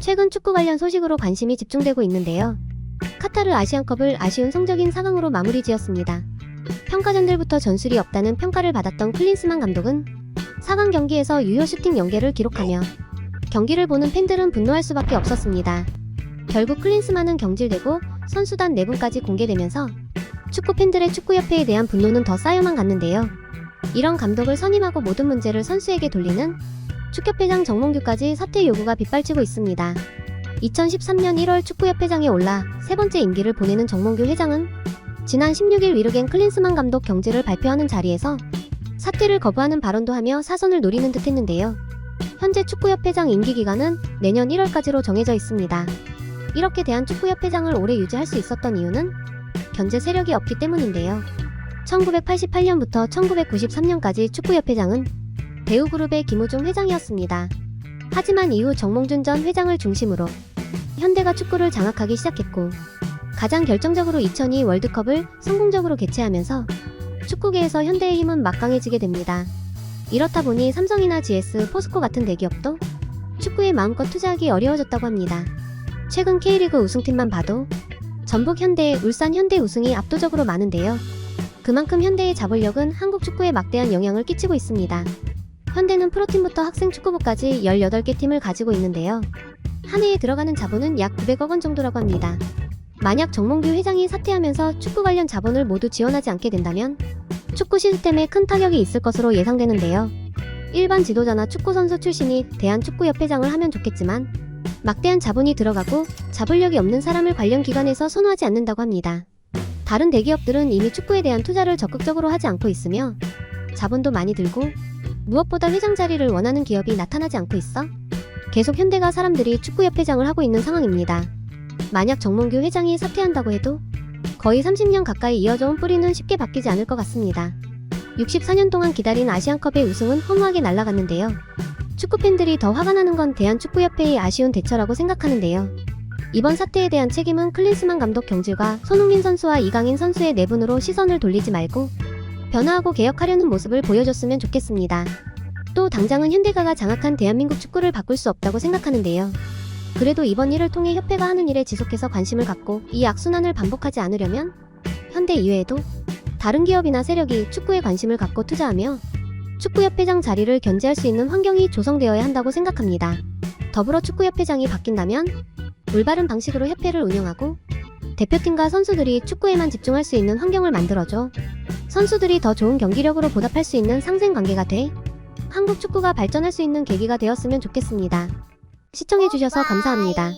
최근 축구 관련 소식으로 관심이 집중되고 있는데요. 카타르 아시안컵을 아쉬운 성적인 4강으로 마무리 지었습니다. 평가전들부터 전술이 없다는 평가를 받았던 클린스만 감독은 4강 경기에서 유효 슈팅 연계를 기록하며 경기를 보는 팬들은 분노할 수밖에 없었습니다. 결국 클린스만은 경질되고 선수단 4분까지 공개되면서 축구 팬들의 축구협회에 대한 분노는 더 쌓여만 갔는데요. 이런 감독을 선임하고 모든 문제를 선수에게 돌리는 축협회장 정몽규까지 사퇴 요구가 빗발치고 있습니다. 2013년 1월 축구협회장에 올라 세 번째 임기를 보내는 정몽규 회장은 지난 16일 위르겐 클린스만 감독 경질을 발표하는 자리에서 사퇴를 거부하는 발언도 하며 사선을 노리는 듯 했는데요. 현재 축구협회장 임기 기간은 내년 1월까지로 정해져 있습니다. 이렇게 대한축구협회장을 오래 유지할 수 있었던 이유는 견제 세력이 없기 때문인데요. 1988년부터 1993년까지 축구협회장은 대우그룹의 김우중 회장이었습니다. 하지만 이후 정몽준 전 회장을 중심으로 현대가 축구를 장악하기 시작했고 가장 결정적으로 2002 월드컵을 성공적으로 개최하면서 축구계에서 현대의 힘은 막강해지게 됩니다. 이렇다 보니 삼성이나 GS, 포스코 같은 대기업도 축구에 마음껏 투자하기 어려워졌다고 합니다. 최근 K리그 우승팀만 봐도 전북 현대, 울산 현대 우승이 압도적으로 많은데요. 그만큼 현대의 자본력은 한국 축구에 막대한 영향을 끼치고 있습니다. 현대는 프로팀부터 학생 축구부까지 18개 팀을 가지고 있는데요. 한 해에 들어가는 자본은 약 900억 원 정도라고 합니다. 만약 정몽규 회장이 사퇴하면서 축구 관련 자본을 모두 지원하지 않게 된다면 축구 시스템에 큰 타격이 있을 것으로 예상되는데요. 일반 지도자나 축구 선수 출신이 대한축구협회장을 하면 좋겠지만 막대한 자본이 들어가고 자본력이 없는 사람을 관련 기관에서 선호하지 않는다고 합니다. 다른 대기업들은 이미 축구에 대한 투자를 적극적으로 하지 않고 있으며 자본도 많이 들고 무엇보다 회장 자리를 원하는 기업이 나타나지 않고 있어 계속 현대가 사람들이 축구협 회장을 하고 있는 상황입니다. 만약 정몽규 회장이 사퇴한다고 해도 거의 30년 가까이 이어져온 뿌리는 쉽게 바뀌지 않을 것 같습니다. 64년 동안 기다린 아시안컵의 우승은 허무하게 날아갔는데요. 축구팬들이 더 화가 나는 건 대한축구협회의 아쉬운 대처라고 생각하는데요. 이번 사태에 대한 책임은 클린스만 감독 경질과 손흥민 선수와 이강인 선수의 내분으로 시선을 돌리지 말고 변화하고 개혁하려는 모습을 보여줬으면 좋겠습니다. 또 당장은 현대가가 장악한 대한민국 축구를 바꿀 수 없다고 생각하는데요. 그래도 이번 일을 통해 협회가 하는 일에 지속해서 관심을 갖고 이 악순환을 반복하지 않으려면 현대 이외에도 다른 기업이나 세력이 축구에 관심을 갖고 투자하며 축구협회장 자리를 견제할 수 있는 환경이 조성되어야 한다고 생각합니다. 더불어 축구협회장이 바뀐다면 올바른 방식으로 협회를 운영하고 대표팀과 선수들이 축구에만 집중할 수 있는 환경을 만들어줘 선수들이 더 좋은 경기력으로 보답할 수 있는 상생 관계가 돼 한국 축구가 발전할 수 있는 계기가 되었으면 좋겠습니다. 시청해주셔서 감사합니다.